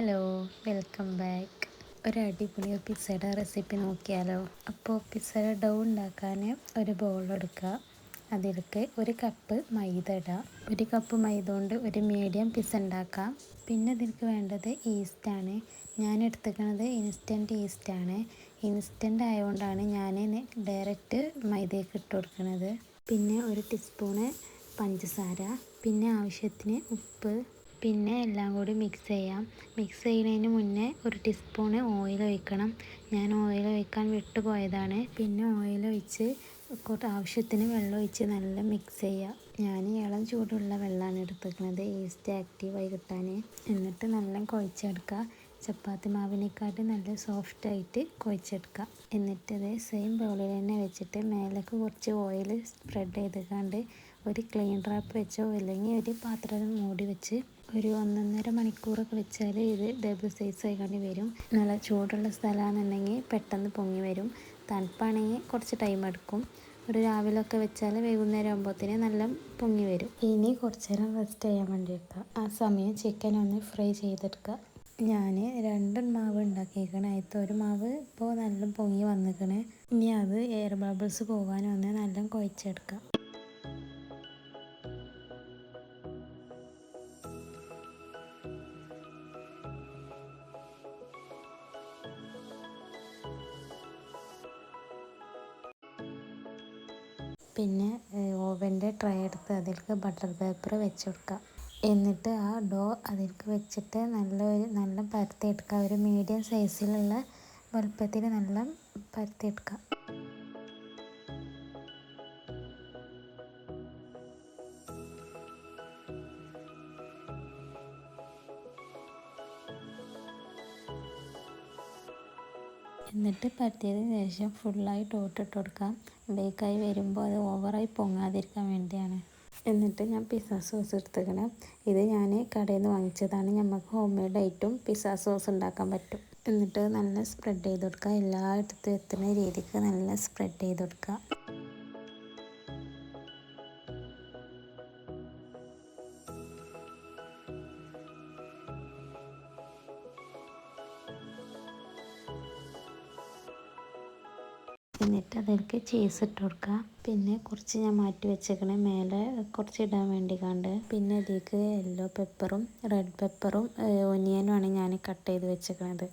Hello welcome back. ഒരു അടിപൊളി പിസ്സയുടെ recipe നോക്കിയാലോ? അപ്പോൾ പിസ്സയുടെ ഡോ ഉണ്ടാക്കാൻ ഒരു ബോൾ എടുക്കുക. അതിലേക്ക് ഒരു കപ്പ് മൈദ ഇടാം. ഒരു കപ്പ് മൈദ കൊണ്ട് ഒരു മീഡിയം പിസ്സ ഉണ്ടാക്കാം. പിന്നെ ഇതിലേക്ക് വേണ്ടത് ഈസ്റ്റാണ് ഞാൻ എടുത്തിരിക്കുന്നത് ഇൻസ്റ്റന്റ് ഈസ്റ്റാണ് ഇൻസ്റ്റന്റ് ആയതുകൊണ്ടാണ് ഞാൻ ഡയറക്റ്റ് മൈദയ്ക്ക് ഇട്ട് കൊടുക്കുന്നത്. പിന്നെ ഒരു ടീസ്പൂണ് പഞ്ചസാര. പിന്നെ ആവശ്യത്തിന് ഉപ്പ്. പിന്നെ എല്ലാം കൂടി മിക്സ് ചെയ്യാം. മിക്സ് ചെയ്യുന്നതിന് മുന്നേ ഒരു ടീസ്പൂൺ ഓയിൽ ഒഴിക്കണം. ഞാൻ ഓയിൽ ഒഴിക്കാൻ വിട്ടുപോയതാണ് പിന്നെ ഓയിൽ ഒഴിച്ച് ആവശ്യത്തിന് വെള്ളം ഒഴിച്ച് നല്ല മിക്സ് ചെയ്യുക ഞാൻ ഇളം ചൂടുള്ള വെള്ളമാണ് എടുത്തിരിക്കുന്നത് ഈസ്റ്റ് ആക്റ്റീവായി കിട്ടാൻ. എന്നിട്ട് നല്ല കുഴച്ചെടുക്കുക. ചപ്പാത്തി മാവിനെക്കാട്ടി നല്ല സോഫ്റ്റായിട്ട് കുഴച്ചെടുക്കുക. എന്നിട്ട് ഇത് സെയിം ബൗളിൽ തന്നെ വെച്ചിട്ട് മേലേക്ക് കുറച്ച് ഓയിൽ സ്പ്രെഡ് ചെയ്തുകൊണ്ട് ഒരു ക്ലീൻ റാപ്പ് വെച്ചോ അല്ലെങ്കിൽ ഒരു പാത്രം മൂടി വെച്ച് ഒരു ഒന്നൊന്നര മണിക്കൂറൊക്കെ വെച്ചാൽ ഇത് ഡബിൾ സൈസ് ആയിക്കൊണ്ട് വരും. നല്ല ചൂടുള്ള സ്ഥലമാണെന്നുണ്ടെങ്കിൽ പെട്ടെന്ന് പൊങ്ങി വരും. തണുപ്പാണെങ്കിൽ കുറച്ച് ടൈം എടുക്കും. ഒരു രാവിലെയൊക്കെ വെച്ചാൽ വൈകുന്നേരം ആകുമ്പോഴത്തേന് നല്ല പൊങ്ങി വരും. ഇനി കുറച്ച് നേരം റെസ്റ്റ് ചെയ്യാൻ വേണ്ടി വെക്കുക ആ സമയം ചിക്കൻ ഒന്ന് ഫ്രൈ ചെയ്തെടുക്കുക ഞാൻ രണ്ട് മാവ് ഉണ്ടാക്കിയേക്കണേ. അതിലത്തെ ഒരു മാവ് ഇപ്പോൾ നല്ല പൊങ്ങി വന്നിക്കണേ. ഇനി അത് എയർ ബബിൾസ് പോകാനൊന്ന് നല്ല കുഴച്ചെടുക്കാം. പിന്നെ ഓവന്റെ ട്രേ എടുത്ത് അതിലേക്ക് ബട്ടർ പേപ്പർ വെച്ച് കൊടുക്കുക എന്നിട്ട് ആ ഡോ അതിലേക്ക് വെച്ചിട്ട് നല്ല ഒരു നല്ല പരത്തിയെടുക്കുക ഒരു മീഡിയം സൈസിലുള്ള വലുപ്പത്തിൽ നല്ല പരത്തിയെടുക്കുക എന്നിട്ട് പരത്തിയതിന് ശേഷം ഫുള്ളായി ടോട്ടിട്ട് കൊടുക്കാം. ബേക്കായി വരുമ്പോൾ അത് ഓവറായി പൊങ്ങാതിരിക്കാൻ വേണ്ടിയാണ്. എന്നിട്ട് ഞാൻ പിസ്സ സോസ് എടുത്തേക്കണം ഇത് ഞാൻ കടയിൽ നിന്ന് വാങ്ങിച്ചതാണ്. നമുക്ക് ഹോം മെയ്ഡ് ആയിട്ടും പിസ്സ സോസ് ഉണ്ടാക്കാൻ പറ്റും. എന്നിട്ട് നല്ല സ്പ്രെഡ് ചെയ്ത് കൊടുക്കുക. എല്ലായിടത്തും എത്തുന്ന രീതിക്ക് നല്ല സ്പ്രെഡ് ചെയ്ത് കൊടുക്കുക. എന്നിട്ട് അതിലേക്ക് ചീസ് ഇട്ട് കൊടുക്കുക. പിന്നെ കുറച്ച് ഞാൻ മാറ്റി വെച്ചേക്കണേ. മേലെ കുറച്ച് ഇടാൻ വേണ്ടി കണ്ട് പിന്നെ അതിലേക്ക് യെല്ലോ പെപ്പറും റെഡ് പെപ്പറും ഒനിയനുമാണ് ഞാൻ കട്ട് ചെയ്ത് വെച്ചേക്കണത്.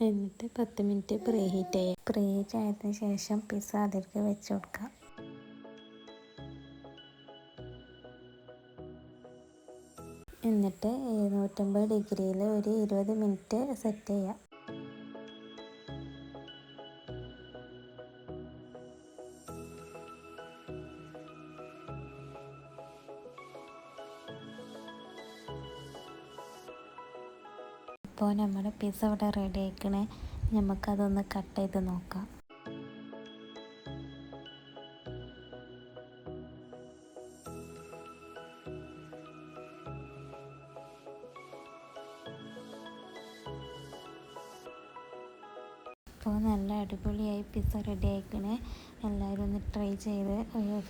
എന്നിട്ട് പത്ത് മിനിറ്റ് പ്രീ ഹീറ്റ് ചെയ്യുക പ്രീ ഹീറ്റ് ആയതിനു ശേഷം പിസ്സ അതിലേക്ക് വെച്ച് കൊടുക്കുക എന്നിട്ട് നൂറ്റമ്പത് ഡിഗ്രിയിൽ ഒരു ഇരുപത് മിനിറ്റ് സെറ്റ് ചെയ്യുക ഇപ്പോൾ നമ്മുടെ പിസ്സ ഇവിടെ റെഡി ആയിക്കണേ. നമുക്കതൊന്ന് കട്ട് ചെയ്ത് നോക്കാം. അപ്പോൾ നല്ല അടിപൊളിയായി പിസ്സ റെഡി ആയിക്കണേ. എല്ലാവരും ഒന്ന് ട്രൈ ചെയ്ത്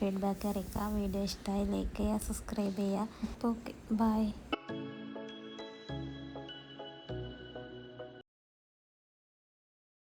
ഫീഡ്ബാക്ക് അറിയിക്കുക. വീഡിയോ ഇഷ്ടമായി ലൈക്ക് ചെയ്യുക സബ്സ്ക്രൈബ് ചെയ്യുക. Okay bye